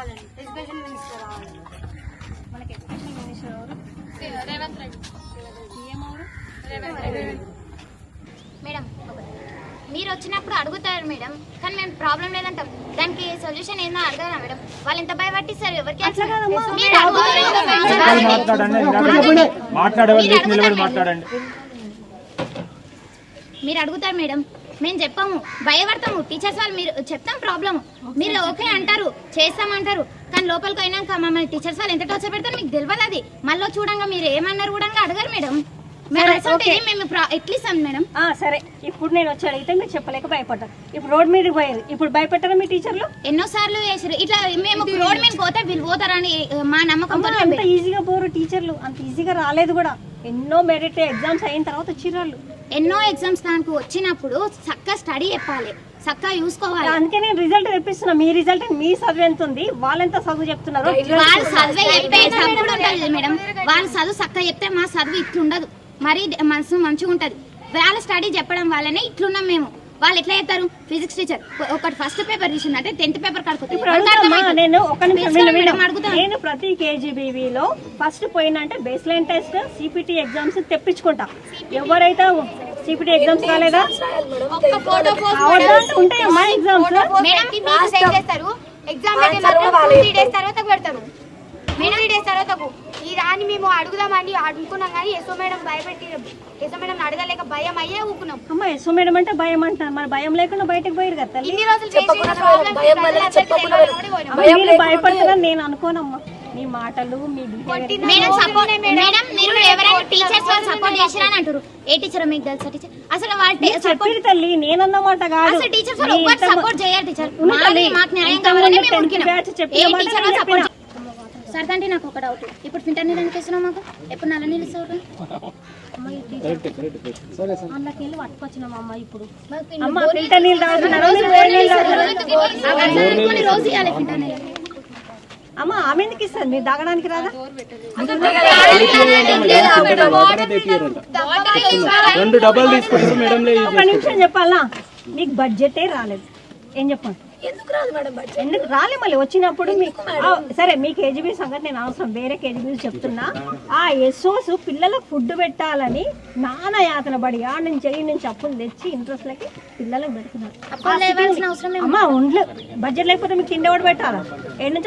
రావాలండి education minister రావాలండి మనకి ఎడ్యుకేషన్ మినిస్టర్ ఎవరు? రేవంత్ రెడ్డి. సీఎం ఎవరు మేడం మీరు వచ్చినప్పుడు అడుగుతారు మేడం కానీ మేము ప్రాబ్లం లేదంటాం. దానికి సొల్యూషన్ ఏందో అడగదా మేడం? వాళ్ళు ఎంత సార్ ఎవరికి మీరు అడుగుతారు మేడం. మేము చెప్పాము భయపడతాము. టీచర్స్ వాళ్ళు మీరు చెప్తాం ప్రాబ్లమ్ మీరు ఓకే అంటారు చేస్తామంటారు. కానీ లోపలికి పోయినాక మమ్మల్ని టీచర్స్ వాళ్ళు ఎంత టార్చర్ పెడతారు మీకు తెలియదు అది. మళ్ళీ చూడంగా మీరు ఏమన్నారు కూడా అడగారు మేడం. మేము మేడం. ఆ, సరే. ఇప్పుడు నేను వచ్చి అడిగితే మీరు చెప్పలేక భయపడ్డారు. ఇప్పుడు రోడ్ మీదకి పోయారు. ఇప్పుడు భయపెట్టారా మీ టీచర్లు? ఎన్నో సార్లు చేసారు ఇట్లా మేము రోడ్ మీద పోతే వీళ్ళు పోతారని మా అంత ఈజీగా పోరు టీచర్లు. అంత ఈజీగా రాలేదు కూడా. ఎన్నో మెరిట్ ఎగ్జామ్స్ అయిన తర్వాత వచ్చిర్రు వాళ్ళు ఎన్నో ఎగ్జామ్స్ దానికి వచ్చినప్పుడు చక్కగా స్టడీ చెప్పాలి చక్కగా చూసుకోవాలి. అందుకే నేను రిజల్ట్ తెప్పిస్తున్నా. మీ రిజల్ట్ మీ చదువు ఎంత ఉంది? వాళ్ళెంత చదువు చెప్తున్నారు వాళ్ళు చదివే చెప్పే చదువు ఉంటుంది మేడం. వాళ్ళు చదువు చక్కగా చెప్తే మా చదువు ఇట్లుండదు. మరి మనసు మంచిగా ఉంటది వాళ్ళ స్టడీ చెప్పడం వల్లనే ఇట్లున్నాం మేము. వాళ్ళు ఎట్లా చెప్తారు ఫిజిక్స్ టీచర్ ఒకటి ఫస్ట్ పేపర్ తీసిందంటే టెన్త్ పేపర్ నేను ప్రతి కేజీబీవీలో ఫస్ట్ పోయినంటే base line test CPT exams తెప్పించుకుంటా. ఎవరైతే సిపిటి ఎగ్జామ్స్ అంటే ఉంటాయమ్మా ఎగ్జామ్స్ చేస్తారు ఎగ్జామ్ త్రీ డేస్ తర్వాత పెడతారు మేడం డేస్ తర్వాత ఈ రాని మేము అడుగుదామని అనుకున్నాం కానీ ఎస్ఓ మేడం భయపెట్టి ఎస్ఓ మేడం అడగలేక భయం అయ్యే ఊకున్నాం. అమ్మ ఎస్ఓ మేడం అంటే భయం అంటారు. మరి భయం లేకుండా బయటకు పోయారు కదా తల్లి. ఇన్ని రోజులు నేను అనుకోనమ్మా. మీ మాటలు మీ behavior. Madam support madam. మీరు ఎవరైనా టీచర్స్ వాళ్ళు సపోర్ట్ చేసిరని అంటారు ఏ టీచర్ మీకు తెలుసా టీచర్ అసలు వాళ్ళు తల్లి నేనన్నమాట కాదు. అసలు టీచర్స్ మీ వాళ్ళు ఒక్కటి ఇంత- సపోర్ట్ చేయరు టీచర్ ఉంది తల్లి. మాకు న్యాయం ఇంతమంది కావాలని మేము 10th ఉరికినాం. batch చెప్పిన ఏ మాట టీచర్ నేను సపోర్ట్ చెప్పిన. సార్ అంటే నాకు ఒక డౌట్ ఇప్పుడు ఫిల్టర్ నీళ్ళు ఎందుకు ఇస్తున్నావు మాకు? ఎప్పుడు నల్ల నీళ్ళు ఇస్తావు? అందులోకి వెళ్ళి పట్టుకొచ్చినాం అమ్మ ఇప్పుడు. ఫిల్టర్ నీళ్ళు రోజు ఇవ్వాలి ఫిల్టర్ నీళ్ళు. అమ్మ ఆమె ఎందుకు ఇస్తుంది? మీరు తాగడానికి రాదా? రెండు డబ్బాలు తీసుకొచ్చి మేడంలే ఒక నిమిషం చెప్పాలా? మీకు బడ్జెటే రాలేదు. ఏం చెప్పండి ఎందుకు రాదు మేడం బడ్జెట్ ఎందుకు? రాలే మళ్ళీ వచ్చినప్పుడు మీ ఆ, సరే మీ కేజీబీ సంగతి నేను అవసరం. వేరే కేజీబీ చెప్తున్నా. ఆ ఎస్ఓస్ పిల్లలకు ఫుడ్ పెట్టాలని నాన్న యాతన పడి ఆ నుంచి ఈ నుంచి అప్పులు తెచ్చి ఇంట్రెస్ట్లకి పిల్లలకు పెడుతున్నారు. అప్పులు లేవాల్సిన అవసరం అమ్మ ఉండ్లు. బడ్జెట్ లేకపోతే మీకు తిండి ఎవడు పెట్టాలా?